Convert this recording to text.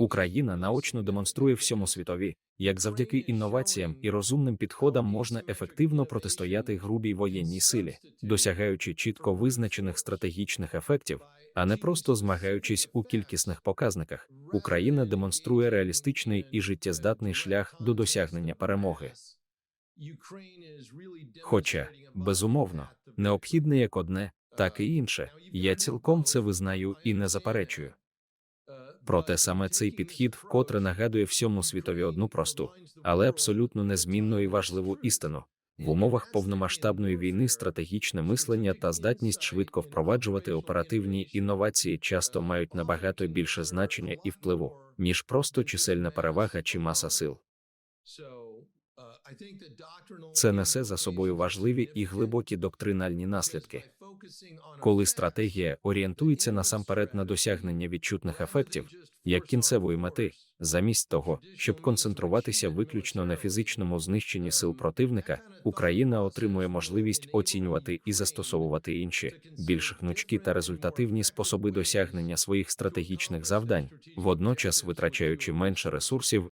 Україна наочно демонструє всьому світові, як завдяки інноваціям і розумним підходам можна ефективно протистояти грубій воєнній силі, досягаючи чітко визначених стратегічних ефектів, а не просто змагаючись у кількісних показниках. Україна демонструє реалістичний і життєздатний шлях до досягнення перемоги. Хоча, безумовно, необхідне як одне, так і інше. Я цілком це визнаю і не заперечую. Проте саме цей підхід вкотре нагадує всьому світові одну просту, але абсолютно незмінну і важливу істину. В умовах повномасштабної війни стратегічне мислення та здатність швидко впроваджувати оперативні інновації часто мають набагато більше значення і впливу, ніж просто чисельна перевага чи маса сил. Це несе за собою важливі і глибокі доктринальні наслідки. Коли стратегія орієнтується насамперед на досягнення відчутних ефектів, як кінцевої мети, замість того, щоб концентруватися виключно на фізичному знищенні сил противника, Україна отримує можливість оцінювати і застосовувати інші, більш гнучкі та результативні способи досягнення своїх стратегічних завдань, водночас витрачаючи менше ресурсів